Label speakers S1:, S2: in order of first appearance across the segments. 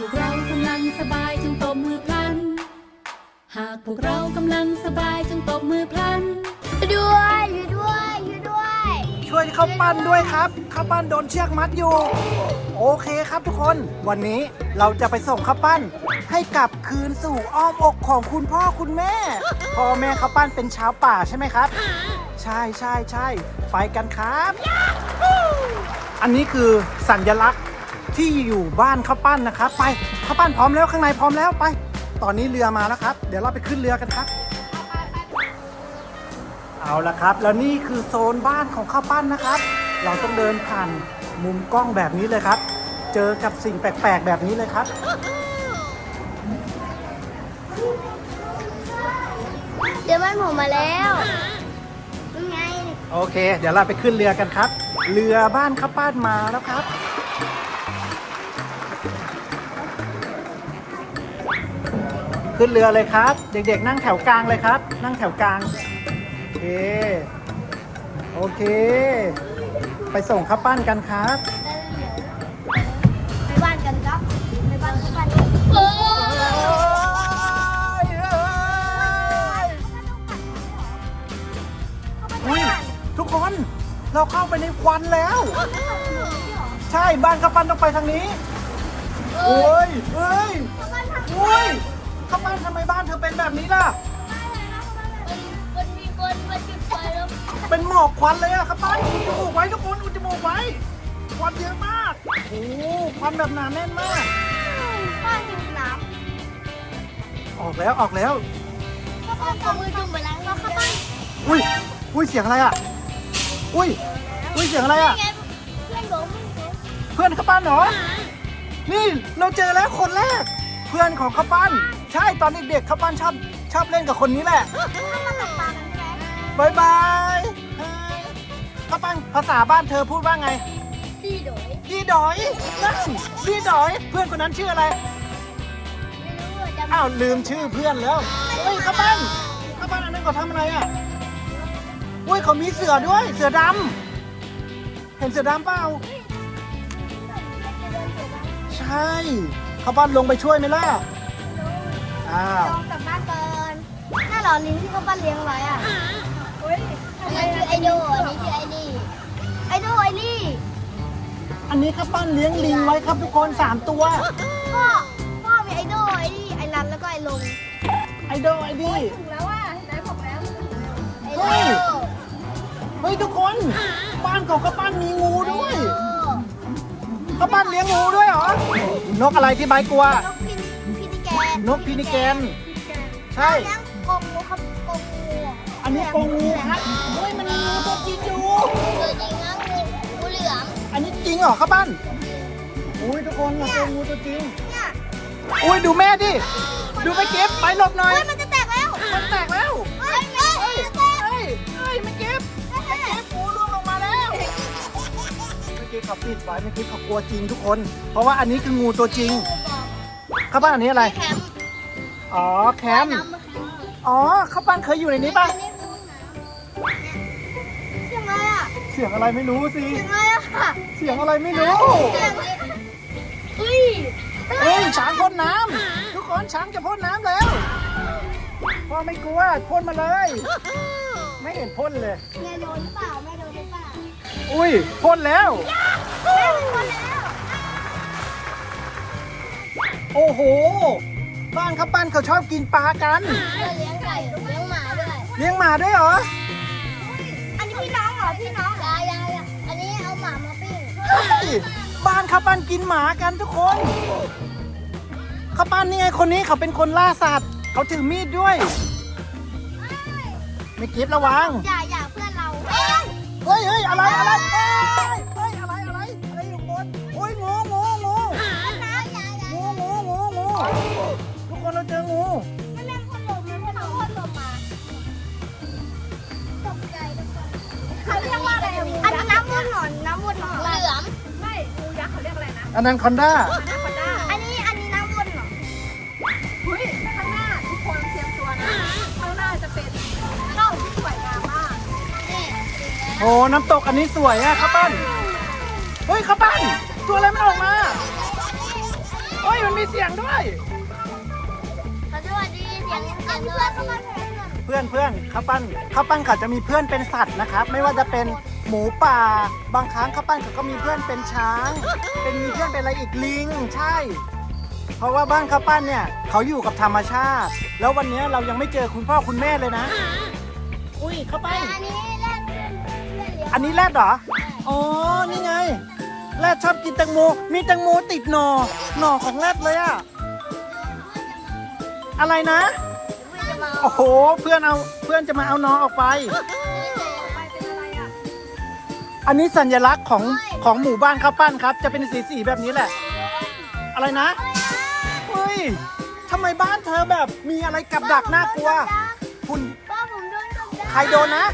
S1: พวกเรากำลังสบายจงตบมือพลัน หากพวกเรากำลังสบายจงตบมือพลัน
S2: ด้วยอยู่ด้วยอยู่ด้วย
S3: ช่วยข้าวปั้นด้วยครับข้าวปั้นโดนเชือกมัดอยู่ โอเคครับทุกคน วันนี้เราจะไปส่งข้าวปั้น ให้กลับคืนสู่อ้อมอกของคุณพ่อคุณแม่ พ่อแม่ข้าวปั้นเป็นชาวป่าใช่ไหมครับ ใช่ใช่ใช่ไปกันครับ อันนี้คือสัญลักษณ์ ที่อยู่บ้านข้าวปั้นนะครับ ไปข้าวปั้นพร้อมแล้วข้างในพร้อมแล้วไป ตอนนี้เรือมาแล้วครับ เดี๋ยวเราไปขึ้นเรือกันครับ เอาละครับ แล้วนี่คือโซนบ้านของข้าวปั้นนะครับ เราต้องเดินผ่านมุมกล้องแบบนี้เลยครับ เจอกับสิ่งแปลกๆแบบนี้เลยครับ
S2: เดี๋ยวมันผมมาแล้วยังไง
S3: โอเค เดี๋ยวเราไปขึ้นเรือกันครับ เรือบ้านข้าวปั้นมาแล้วครับ ขึ้นเรือเลยครับ เด็กๆ นั่งแถวกลางเลยครับ นั่งแถวกลาง โอเค โอเค ไปส่งข้าวปั้นกันครับ
S2: ไปบ้านกันครับไปบ้านกันบ้านเออ
S3: อุ้ยทุกคนเราเข้าไปในควันแล้ว ใช่บ้านข้าวปั้นต้องไปทางนี้โอ้ยเอ้ยโอ้ย ข้าวปั้นทำไมบ้านเธอเป็นแบบนี้ล่ะ
S2: มันมีคนมาจุดไฟแล้ว
S3: เป็นหมอกควันเลยอะข้าวปั้นอุดจมูกไว้ทุกคนอุดจมูกไว้ ควันเยอะมาก โอ้ควันแบบหนาแน่นมาก
S2: บ้านอยู่น้ำ
S3: ออกแล้วออกแล้ว
S2: ข้าวปั้นเอามือจุ่มไปแล้วข้าวปั้น
S3: อุ้ย อุ้ยเสียงอะไรอะอุ้ย อุ้ยเสียงอะไรอะ
S2: เพื่อนผม
S3: เพื่อนข้าวปั้นเหรอ นี่เราเจอแล้วคนแรก พื่อนของข้าวปั้น ใช่ตอนเด็กๆข้าวปั้นชอบชอบเล่นกับคนนี้แหละ
S2: ถ้ามาตกปลากันใช่ไหม
S3: บายบายข้าวปั้นภาษาบ้านเธอพูดว่าไง
S2: ดีโดย
S3: ดีดอยนั่นดีดอย เพื่อนคนนั้นชื่ออะไร
S2: ไม่รู้ว่าจะ
S3: อ้าวลืมชื่อเพื่อนแล้วเฮ้ยข้าวปั้นข้าวปั้นอันนั้นเขาทำอะไรอะอุ้ยเขามีเสือด้วย เสือดำเห็นเสือดำเปล่า ใช่ ข้าวปั้นลงไปช่วยไหมล่ะ อ้าว
S2: ลองกลับบ้านก่อนน่าหล่อลิงที่เขาปั้นเลี้ยงไว้อะอันนี้คือไอโดอันนี้คือไอนี่ไอโดไอนี่
S3: อันนี้ข้าวปั้นเลี้ยงลิงไว้ครับทุกคนสามตัว
S2: พ่อพ่อมีไอโดไอนี่ไอรันแล้วก็ไอลง
S3: ไอดอลไอดี
S2: ถึงแล้วอะไหนบอกแล้ว
S3: เฮ้ย เฮ้ยทุกคน บ้านของข้าวปั้นมีงูด้วย ข้าวปั้นเลี้ยงงูด้วยเหรอ นกอะไรที่ใบกลัว
S2: นกพินพินิแกน
S3: นกพินิแกน ใช่
S2: เลี้ยงกงงูครับกงงู
S3: อันนี้กรงงูครับเฮ้ยมันมีงูตัวจริงอยู่
S2: เจอจริงนะงูงูเหลือม
S3: อันนี้จริงเหรอข้าวปั้นอุ้ยทุกคนเราเจองูตัวจริง
S2: เนี่ย
S3: อุ้ยดูแม่ดิ ดูไปเก็บไปหลบหน่อย
S2: เฮ้ยมันจะแตกแล้ว
S3: มันแตกแล้ว
S2: กี้
S3: เขาปิดไว้เมื่อกี้เขากลัวจริงทุกคน เพราะว่าอันนี้คืองูตัวจริงข้าวปั้นอันนี้อะไร
S2: แคมป์
S3: อ๋อแคมป์
S2: น้ำมาแคมป์
S3: อ๋อข้าวปั้นเคยอยู่ในนี้ป่ะ
S2: อันนี้คือน้ำเสียงอะไรอะ
S3: เสียงอะไรไม่รู้สิ
S2: เสียงอะไรอะ
S3: เสียงอะไรไม่รู้
S2: เสียงอะไรเฮ้ย
S3: เฮ้ยช้างพ่นน้ำทุกคนช้างจะพ่นน้ำแล้วพ่อไม่กลัวพ่นมาเลย ไม่เห็นพ่นเลย
S2: แม่โดนหรือเปล่าแม่โดนหรือเปล่า
S3: อุ้ยพ่นแล้ว
S2: แม่โดนแล้ว
S3: โอ้โห บ้านข้าวปั้นเขาชอบกินปลากัน
S2: เลี้ยงไก่เลี้ยงหมาด้วย
S3: เลี้ยงหมาด้วยเหรอ
S2: อันนี้พี่น้องเหรอพี่น้องยายยายอันนี้เอาหมามาปิ้ง
S3: เฮ้ย บ้านข้าวปั้นกินหมากันทุกคนข้าวปั้นนี่ไงคนนี้เขาเป็นคนล่าสัตว์ เขาถือมีดด้วยไม่กิฟระวัง
S2: อย่าอย่าเพื่อนเรา
S3: เฮ้ยเฮ้ยอะไรอะไรเฮ้ยเฮ้ยอะไรอะไรอะไรอยู่บนโอ้ยงูงูงู
S2: นะอย่าอย่า
S3: งูงูงูงูทุกคนเราเจองู
S2: ไม่เล่นพัดลมนะพัดลมพัดลมมาตกใจทุกคนเขาเรียกว่าอะไรอันนี้น้ำวนหน
S3: โอ้น้ำตกอันนี้สวยอะข้าวปั้นเฮ้ยข้าวปั้นตัวอะไรมันออกมาเฮ้ยมันมีเสียงด้วย
S2: สวัสดีเสียงเสียงเพื่อนเข้ามาแทนหน่อย
S3: เพื่อนเพื่อนข้าวปั้นข้าวปั้นเขาจะมีเพื่อนเป็นสัตว์นะครับ ไม่ว่าจะเป็นหมูป่า บางครั้งข้าวปั้นเขาก็มีเพื่อนเป็นช้าง เป็นมีเพื่อนเป็นอะไรอีกลิงใช่ เพราะว่าบ้านข้าวปั้นเนี่ยเขาอยู่กับธรรมชาติ แล้ววันนี้เรายังไม่เจอคุณพ่อคุณแม่เลยนะ อุ้ยข้าวปั้น
S2: อันนี้ อนเลี้ยง
S3: อันนี้แรดเหรอ อ๋อ นี่ไง แรดชอบกินแตงโม มีแตงโมติดหน่อ หน่อของแรดเลยอะอะไรนะ
S2: เพื่อนจะมา
S3: โอ้โห เพื่อนเอา เพื่อนจะมาเอาหน่อออกไป
S4: ไปเป็นอะไรอะ
S3: อันนี้สัญลักษณ์ของของหมู่บ้านข้าวปั้นครับ จะเป็นสีสีๆแบบนี้แหละ อะไรนะ เฮ้ยทำไมบ้านเธอแบบมีอะไรกับดักน่ากลัว คุณ
S2: พ่อผมโดนกับดัก
S3: ใครโดนนะ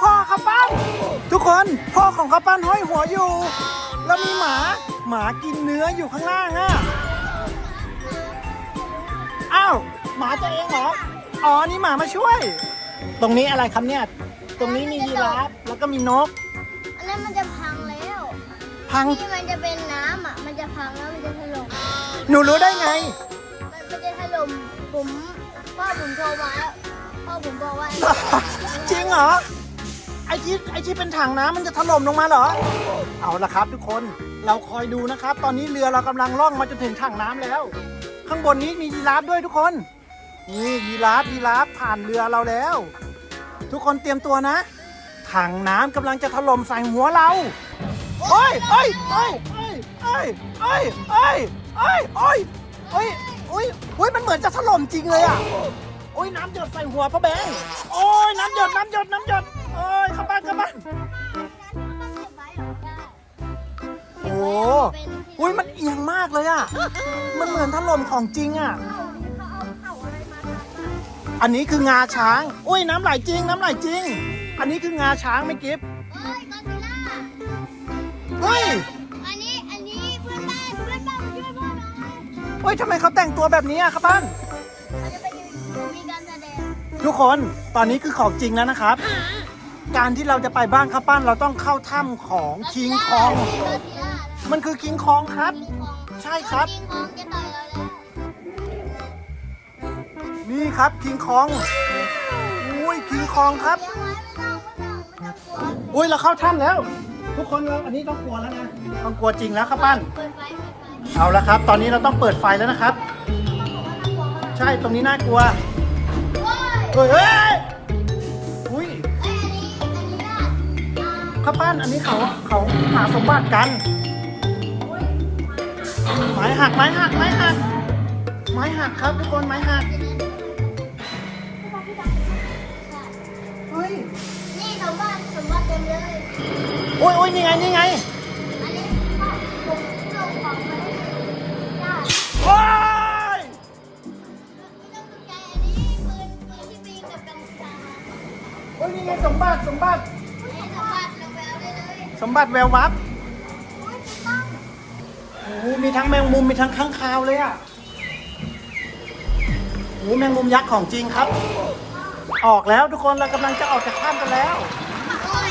S2: พ่อผม
S3: พ่อข้าวปั้น ทุกคนพ่อของข้าวปั้นห้อยหัวอยู่ แล้วมีหมาหมากินเนื้ออยู่ข้างล่างอะอ้าวหมาจะเองเหรออ๋อนี่หมามาช่วย ตรงนี้อะไรครับเนี่ย ตรงนี้มียีราฟแล้วก็มีนก
S2: อันนั้นมันจะพังแล้ว
S3: พัง
S2: ที่มันจะเป็นน้ำอะมันจะพังแล้วมันจะถล่ม
S3: หนูรู้ได้ไง
S2: มันมันจะถล่มผมพ่อผมโทรมาแล้วพ่อผมบอกว่า
S3: จริงเหรอ ไอที่ไอที่เป็นถังน้ำมันจะถล่มลงมาเหรอ เอาละครับ ทุกคนเราคอยดูนะครับ ตอนนี้เรือเรากำลังล่องมาจนถึงถังน้ำแล้ว ข้างบนนี้มียีราฟด้วยทุกคน นี่ยีราฟยีราฟผ่านเรือเราแล้ว ทุกคนเตรียมตัวนะ ถังน้ำกำลังจะถล่มใส่หัวเราโอ้ยโอ้ยโอ้ยโอ้ยโอ้ยโอ้ยโอ้ยโอ้ยโอ้ยโอ้ยโอ้ยมันเหมือนจะถล่มจริงเลยอะ อ้ยน้ำหยดใส่หัวพ่อแบงค์โอ้ยน้ำหยดน้ำหยดน้ำหยดโอ้ยเข้าบ้านเข้าบ้านโอ้อุ้ยมันเอียงมากเลยอะ มันเหมือนถล่มของจริงอะ อันนี้คืองาช้าง อุ้ยน้ำไหลจริง น้ำไหลจริง อันนี้คืองาช้างไม่กิฟ
S2: เฮ้ยกอซิล่า
S3: เฮ้ย
S2: อันนี้อันนี้เพื่อนบ้านเพื่อนบ้านมาช่วยพ่อหน่อย
S3: เฮ้ยทำไมเขาแต่งตัวแบบนี้อะครับบ้าน ทุกคนตอนนี้คือของจริงแล้วนะครับ การที่เราจะไปบ้านข้าปั้นเราต้องเข้าถ้ำของคิงคอง มันคือคิงคองครับ ใช่ครับ นี่ครับคิงคองอุ้ยคิงคองครับ
S2: อุ้
S3: ยเราเข้าถ้ำแล้ว ทุกคนเราอันนี้ต้องกลัวแล้วนะต้องกลัวจริงแล้วครับปั้น
S2: เอา
S3: ละครับ ตอนนี้เราต้องเปิดไฟแล้วนะครับ ใช่ตรงนี้น่ากลัว เฮ้ยเฮ้ยอุ้ยข้าวปั้นอันนี้เขาเขาหาสมบัติกัน ไม้หักไม้หักไม้หักไม้หักครับทุกคนไม้หักเฮ้ย
S2: นี่สมบัติสมบัติเต็มเลย
S3: โอ้ยโอ้ยนี่ไงนี่ไง
S2: มบั
S3: ติแวววับ
S2: โอ้ยถูกต้อง
S3: โอ้โหมีทั้งแมงมุมมีทั้งข้างคาวเลยอะโอ้โหแมงมุมยักษ์ของจริงครับ ออกแล้วทุกคนเรากำลังจะออกจากถ้ำกันแล้ว
S2: โอ้ย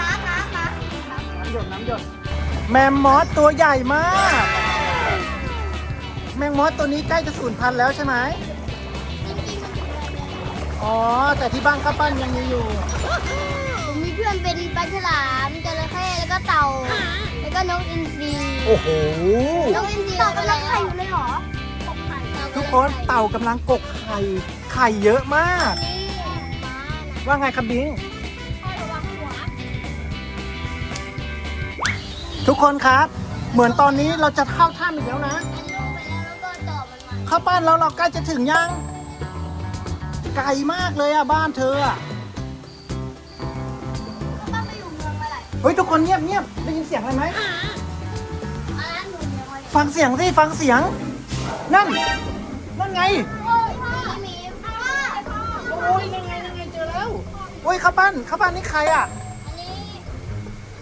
S2: น้ำน้ำน้ำ
S3: น้ำหยดน้ำหยดแมมมอสตัวใหญ่มาก แมงมอสตัวนี้ใกล้จะสูญพันธุ์แล้วใช่ไหม
S2: จริงๆมันเป็นแบบนี้
S3: อ๋อ แต่ที่บ้านข้าวปั้นยังมีอยู่
S2: ผมมีเพื่อนเป็นปลาฉลามจระ เข้แล้วก็เต่า แล้วก็นกอินทรี
S3: โอ้โห
S2: นกอินทรีเรากำลังไข่อยู่เลยเหรอ
S3: ทุกคนเต่ากำลังกกไข่ ไข่เยอะมาก
S2: นี่ม้านะ
S3: ว่าไงครับบิง
S2: พ่อระวังหัว
S3: ทุกคนครับ เหมือนตอนนี้เราจะเข้าถ้ำอีกแล้วนะ
S2: อันลงไปแล้วแล้วก็ต่อมันมา
S3: ข้าวปั้นแล้วเราใกล้จะถึงยัง ไกลมากเลยอะบ้านเธออะ
S2: เมื่อไหร่
S3: เฮ้ยทุกคนเงียบเงียบได้ยินเสียงอะไรไหม
S2: อันนั้นหนูเลี้ยงไว้
S3: ฟังเสียงสิฟังเสียง นั่น นั่นไง
S2: โอ้ยพ่อมีพ่อพ่อ
S3: โอ้ยนั่นไงนั่นไงเจอแล้วโอ้ยข้าวปั้นข้าวปั้นนี่ใครอะ
S2: อันนี้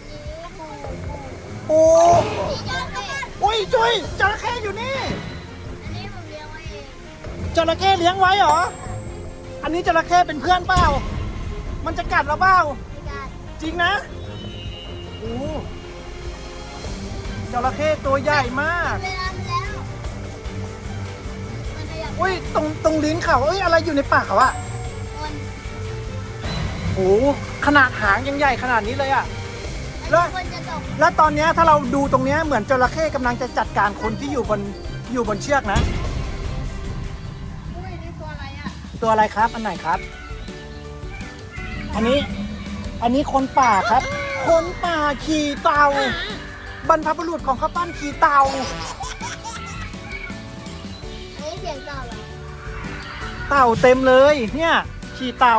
S2: นี่ปู
S3: โอ้
S2: นี่จระเข้
S3: โอ้ยจุ้ยจระเข้อยู่นี่
S2: อันนี้ผมเลี้ยงไว้เอง
S3: จระเข้เลี้ยงไว้เหรอ อันนี้จระเข้เป็นเพื่อนเปล่า มันจะกัดเราเปล่า
S2: ในการ
S3: จริงนะโอ้ จระเข้ตัวใหญ่มาก
S2: เวลาไปแล้ว
S3: อุ้ยตรงตรงลิ้นเขาเอ้ยอะไรอยู่ในปากเขาอะ
S2: คน
S3: โอ้โหขนาดหางยังใหญ่ขนาดนี้เลยอะ แล้ว
S2: คนจะตก
S3: แล้วตอนเนี้ยถ้าเราดูตรงเนี้ยเหมือนจระเข้กำลังจะจัดการคนที่อยู่บนอยู่บนเชือกนะ
S4: อุ้ยนี่ตัวอะไรอะ
S3: ตัวอะไรครับ อันไหนครับ อันนี้ อันนี้คนป่าครับ คนป่าขี่เต่า บรรพบุรุษของข้าวปั้นขี่เต่า
S2: อันนี้เสียงต่อเหรอ
S3: เต่าเต็มเลยเนี่ยขี่เต่า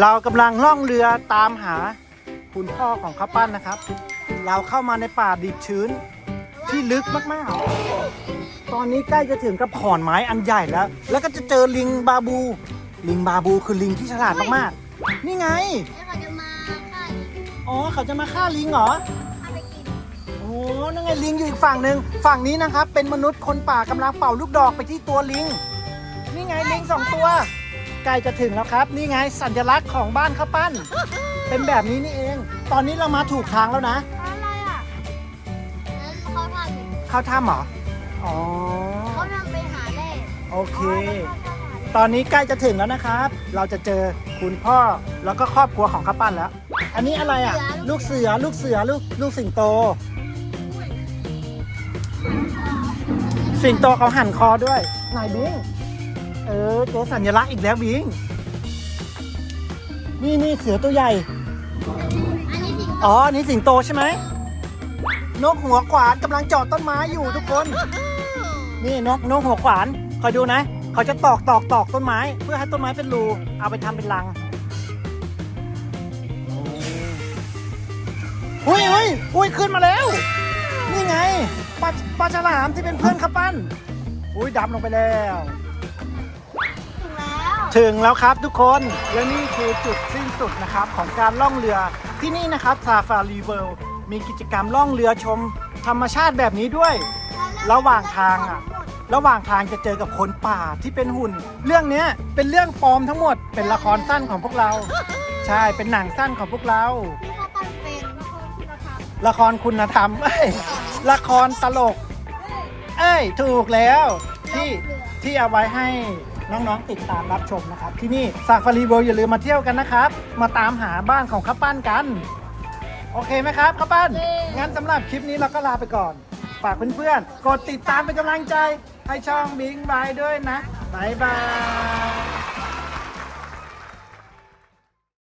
S3: เรากำลังล่องเรือตามหาคุณพ่อของข้าวปั้นนะครับ เราเข้ามาในป่าดิบชื้นที่ลึกมากๆ ตอนนี้ใกล้จะถึงกับขอนไม้อันใหญ่แล้ว แล้วก็จะเจอลิงบาบู ลิงบาบูคือลิงที่ฉลาดมากๆ นี่ไง
S2: แล้วเขาจะมาฆ่าอีก
S3: อ๋อ เขาจะมาฆ่าลิงเหรอ
S2: ฆ่าไปกิน
S3: โอ้นั่นไงลิงอยู่อีกฝั่งหนึ่งฝั่งนี้นะครับ เป็นมนุษย์คนป่ากำลังเป่าลูกดอกไปที่ตัวลิง นี่ไงลิงสองตัว ใกล้จะถึงแล้วครับ นี่ไงสัญลักษณ์ของบ้านข้าวปั้น เป็นแบบนี้นี่เอง ตอนนี้เรามาถูกทางแล้วนะ
S2: อะไรอะนั้นเขาทำอยู่
S3: เข้าถ้ำเหรอ อ๋อ
S2: เขาทำไปหาแร่
S3: โอเค ตอนนี้ใกล้จะถึงแล้วนะครับ เราจะเจอคุณพ่อแล้วก็ครอบครัวของข้าวปั้นแล้ว อันนี้อะไรอะ ลูกเสือลูกเสือลูกลูกสิงโต สิงโตเขาหั่นคอด้วยไหนบิง เออเจอสัญลักษณ์อีกแล้วบิง นี่นี่เสือตัวใหญ่
S2: อันนี้สิง
S3: อ๋ออันนี่สิงโตใช่ไหม นกหัวขวานกำลังเจาะต้นไม้อยู่ทุกคน นี่นกนกหัวขวาน คอยดูนะ เขาจะตอกตอกตอกต้นไม้ เพื่อให้ต้นไม้เป็นรูเอาไปทำเป็นรังอุ้ยอุ้ยอุ้ยขึ้นมาแล้ว นี่ไงปลาปลาฉลามที่เป็นเพื่อนข้าวปั้นอุ้ยดำลงไปแล้ว
S2: ถึงแล้ว
S3: ถึงแล้วครับทุกคนและนี่คือจุดสิ้นสุดนะครับของการล่องเรือที่นี่นะครับซาฟารีเวิลด์มีกิจกรรมล่องเรือชมธรรมชาติแบบนี้ด้วย ระหว่างทางอะ ระหว่างทางจะเจอกับคนป่าที่เป็นหุ่น เรื่องเนี้ยเป็นเรื่องปลอมทั้งหมด เป็นละครสั้นของพวกเรา ใช่ เป็นหนังสั้นของพวกเรา
S2: ที่เขาปั้นเป็น
S3: ละครคุณธรรมเอ้ยละครตลกเอ้ย ถูกแล้วที่ที่เอาไว้ให้น้องๆติดตามรับชมนะครับ ที่นี่ซาฟารีเวิลด์อย่าลืมมาเที่ยวกันนะครับ มาตามหาบ้านของข้าวปั้นกัน โอเคไหมครับข้าวปั้น งั้นสำหรับคลิปนี้เราก็ลาไปก่อน ฝากเพื่อนๆกดติดตามเป็นกำลังใจ ให้ช่องบิงบายด้วยนะบายบาย